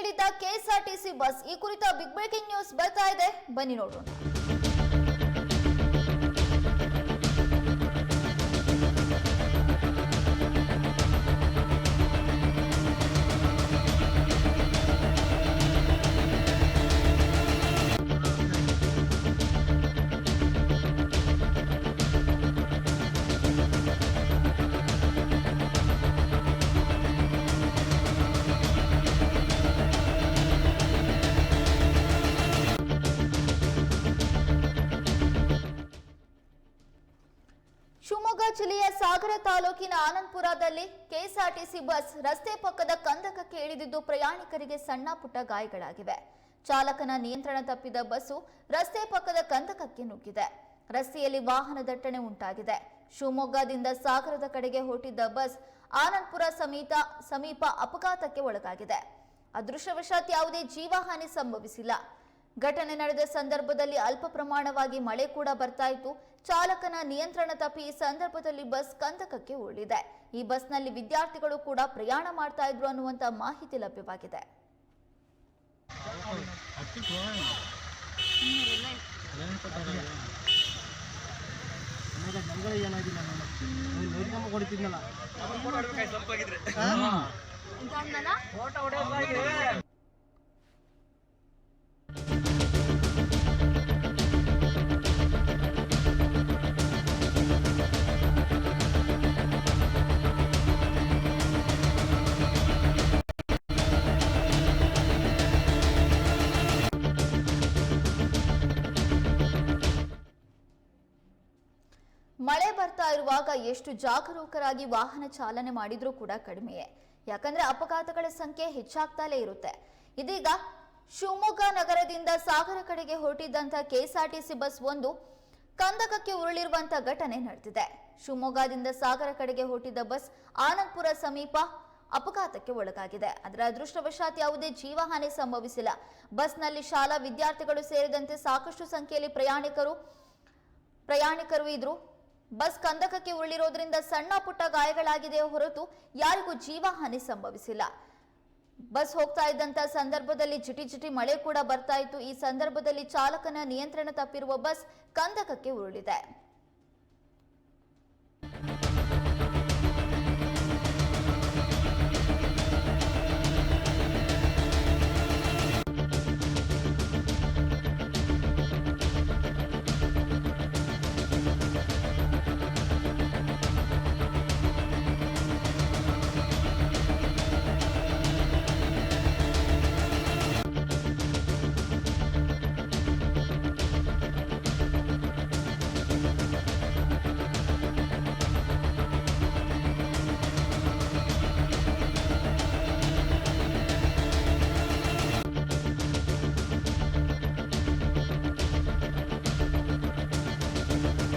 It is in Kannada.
ಇಳಿದ ಕೆಎಸ್ಆರ್ಟಿಸಿ ಬಸ್ ಈ ಕುರಿತ ಬಿಗ್ ಬ್ರೇಕಿಂಗ್ ನ್ಯೂಸ್ ಬರ್ತಾ ಇದೆ. ಬನ್ನಿ ನೋಡೋಣ. ಶಿವಮೊಗ್ಗ ಜಿಲ್ಲೆಯ ಸಾಗರ ತಾಲೂಕಿನ ಆನಂದಪುರದಲ್ಲಿ ಕೆಎಸ್ಆರ್ಟಿಸಿ ಬಸ್ ರಸ್ತೆ ಪಕ್ಕದ ಕಂದಕಕ್ಕೆ ಇಳಿದಿದ್ದು ಪ್ರಯಾಣಿಕರಿಗೆ ಸಣ್ಣ ಪುಟ್ಟ ಗಾಯಗಳಾಗಿವೆ. ಚಾಲಕನ ನಿಯಂತ್ರಣ ತಪ್ಪಿದ ಬಸ್ಸು ರಸ್ತೆ ಪಕ್ಕದ ಕಂದಕಕ್ಕೆ ನುಗ್ಗಿದೆ. ರಸ್ತೆಯಲ್ಲಿ ವಾಹನ ದಟ್ಟಣೆ ಉಂಟಾಗಿದೆ. ಶಿವಮೊಗ್ಗದಿಂದ ಸಾಗರದ ಕಡೆಗೆ ಹೊರಟಿದ್ದ ಬಸ್ ಆನಂದಪುರ ಸಮೀಪ ಸಮೀಪ ಅಪಘಾತಕ್ಕೆ ಒಳಗಾಗಿದೆ. ಅದೃಷ್ಟವಶಾತ್ ಯಾವುದೇ ಜೀವಹಾನಿ ಸಂಭವಿಸಿಲ್ಲ. ಘಟನೆ ನಡೆದ ಸಂದರ್ಭದಲ್ಲಿ ಅಲ್ಪ ಪ್ರಮಾಣವಾಗಿ ಮಳೆ ಕೂಡ ಬರ್ತಾ ಇತ್ತು. ಚಾಲಕನ ನಿಯಂತ್ರಣ ತಪ್ಪಿ ಈ ಸಂದರ್ಭದಲ್ಲಿ ಬಸ್ ಕಂದಕಕ್ಕೆ ಉರುಳಿದೆ. ಈ ಬಸ್ನಲ್ಲಿ ವಿದ್ಯಾರ್ಥಿಗಳು ಕೂಡ ಪ್ರಯಾಣ ಮಾಡ್ತಾ ಇದ್ರು ಅನ್ನುವಂತ ಮಾಹಿತಿ ಲಭ್ಯವಾಗಿದೆ. ಮಳೆ ಬರ್ತಾ ಇರುವಾಗ ಎಷ್ಟು ಜಾಗರೂಕರಾಗಿ ವಾಹನ ಚಾಲನೆ ಮಾಡಿದ್ರೂ ಕೂಡ ಕಡಿಮೆಯೇ. ಯಾಕಂದ್ರೆ ಅಪಘಾತಗಳ ಸಂಖ್ಯೆ ಹೆಚ್ಚಾಗ್ತಾಲೇ ಇರುತ್ತೆ. ಇದೀಗ ಶಿವಮೊಗ್ಗ ನಗರದಿಂದ ಸಾಗರ ಕಡೆಗೆ ಹೊರಟಿದ್ದಂತ ಕೆಎಸ್ಆರ್ಟಿಸಿ ಬಸ್ ಒಂದು ಕಂದಕಕ್ಕೆ ಉರುಳಿರುವಂತ ಘಟನೆ ನಡೆದಿದೆ. ಶಿವಮೊಗ್ಗದಿಂದ ಸಾಗರ ಕಡೆಗೆ ಹೊರಟಿದ್ದ ಬಸ್ ಆನಂದ್ಪುರ ಸಮೀಪ ಅಪಘಾತಕ್ಕೆ ಒಳಗಾಗಿದೆ. ಅದರ ಅದೃಷ್ಟವಶಾತ್ ಯಾವುದೇ ಜೀವಹಾನಿ ಸಂಭವಿಸಿಲ್ಲ. ಬಸ್ನಲ್ಲಿ ಶಾಲಾ ವಿದ್ಯಾರ್ಥಿಗಳು ಸೇರಿದಂತೆ ಸಾಕಷ್ಟು ಸಂಖ್ಯೆಯಲ್ಲಿ ಪ್ರಯಾಣಿಕರು ಪ್ರಯಾಣಿಕರು ಇದ್ರು. ಬಸ್ ಕಂದಕಕ್ಕೆ ಉರುಳಿರೋದ್ರಿಂದ ಸಣ್ಣ ಪುಟ್ಟ ಗಾಯಗಳಾಗಿದೆ ಹೊರತು ಯಾರಿಗೂ ಜೀವಹಾನಿ ಸಂಭವಿಸಿಲ್ಲ. ಬಸ್ ಹೋಗ್ತಾ ಇದ್ದಂತ ಸಂದರ್ಭದಲ್ಲಿ ಜಿಟಿ ಜಿಟಿ ಮಳೆ ಕೂಡ ಬರ್ತಾ ಇತ್ತು. ಈ ಸಂದರ್ಭದಲ್ಲಿ ಚಾಲಕನ ನಿಯಂತ್ರಣ ತಪ್ಪಿರುವ ಬಸ್ ಕಂದಕಕ್ಕೆ ಉರುಳಿದೆ.